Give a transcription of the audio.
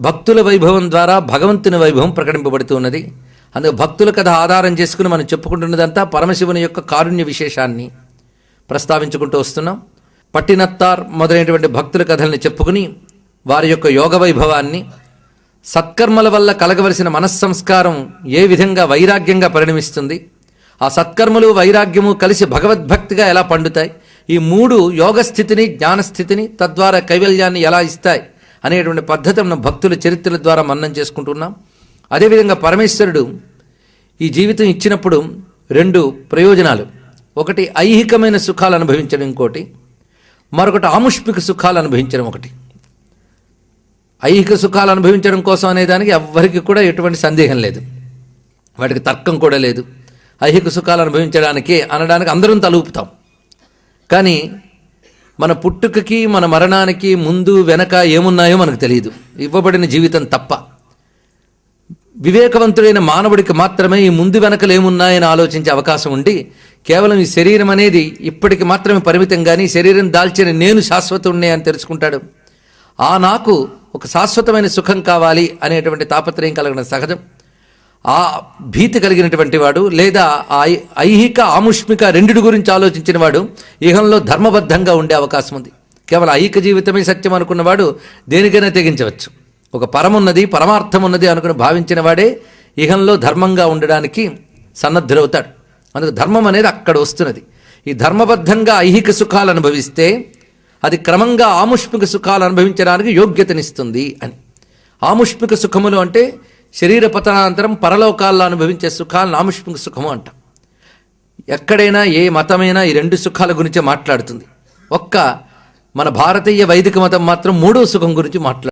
భక్తుల వైభవం ద్వారా భగవంతుని వైభవం ప్రకటింపబడుతూ ఉన్నది. అందుకు భక్తుల కథ ఆధారం చేసుకుని మనం చెప్పుకుంటున్నదంతా పరమశివుని యొక్క కారుణ్య విశేషాన్ని ప్రస్తావించుకుంటూ వస్తున్నాం. పట్టినత్తార్ మొదలైనటువంటి భక్తుల కథల్ని చెప్పుకుని వారి యొక్క యోగ వైభవాన్ని సత్కర్మల వల్ల కలగవలసిన మనస్సంస్కారం ఏ విధంగా వైరాగ్యంగా పరిణమిస్తుంది ఆ సత్కర్మలు వైరాగ్యము కలిసి భగవద్భక్తిగా ఎలా పండుతాయి ఈ మూడు యోగ స్థితిని జ్ఞానస్థితిని తద్వారా కైవల్యాన్ని ఎలా ఇస్తాయి అనేటువంటి పద్ధతి మనం భక్తుల చరిత్రల ద్వారా మన్నం చేసుకుంటున్నాం. అదేవిధంగా పరమేశ్వరుడు ఈ జీవితం ఇచ్చినప్పుడు రెండు ప్రయోజనాలు. ఒకటి ఐహికమైన సుఖాలు అనుభవించడం ఇంకోటి. మరొకటి ఆముష్మిక సుఖాలు అనుభవించడం ఒకటి. ఐహిక సుఖాలు అనుభవించడం కోసం అనేదానికి ఎవ్వరికి కూడా ఎటువంటి సందేహం లేదు. వాటికి తర్కం కూడా లేదు. ఐహిక సుఖాలు అనుభవించడానికి అనడానికి అందరం తలుపుతాం. కానీ మన పుట్టుకకి మన మరణానికి ముందు వెనక ఏమున్నాయో మనకు తెలియదు. ఇవ్వబడిన జీవితం తప్ప. వివేకవంతుడైన మానవుడికి మాత్రమే ఈ ముందు వెనకలు ఏమున్నాయని ఆలోచించే అవకాశం ఉండి కేవలం ఈ శరీరం అనేది ఇప్పటికి మాత్రమే పరిమితం కానీ శరీరం దాల్చిన నేను శాశ్వతుణ్ణే అని తెలుసుకుంటాడు. ఆ నాకు ఒక శాశ్వతమైన సుఖం కావాలి అనేటువంటి తాపత్రయం కలగడం సహజం. ఆ భీతి కలిగినటువంటి వాడు లేదా ఆ ఐహిక ఆముష్మిక రెండిటి గురించి ఆలోచించిన వాడు ఇహంలో ధర్మబద్ధంగా ఉండే అవకాశం ఉంది. కేవలం ఐహిక జీవితమే సత్యం అనుకున్నవాడు దేనికైనా తెగించవచ్చు. ఒక పరమున్నది పరమార్థం ఉన్నది అనుకుని భావించిన వాడే ఇహంలో ధర్మంగా ఉండడానికి సన్నద్ధులవుతాడు అందుకు ధర్మం అనేది అక్కడ వస్తున్నది. ఈ ధర్మబద్ధంగా ఐహిక సుఖాలు అనుభవిస్తే అది క్రమంగా ఆముష్మిక సుఖాలు అనుభవించడానికి యోగ్యతనిస్తుంది అని. ఆముష్మిక సుఖములు అంటే శరీర పతనానంతరం పరలోకాల్లో అనుభవించే సుఖాలను ఆముష్మిక సుఖము అంట. ఎక్కడైనా ఏ మతమైనా ఈ రెండు సుఖాల గురించే మాట్లాడుతుంది. ఒక్క మన భారతీయ వైదిక మతం మాత్రం మూడో సుఖం గురించి మాట్లాడుతుంది.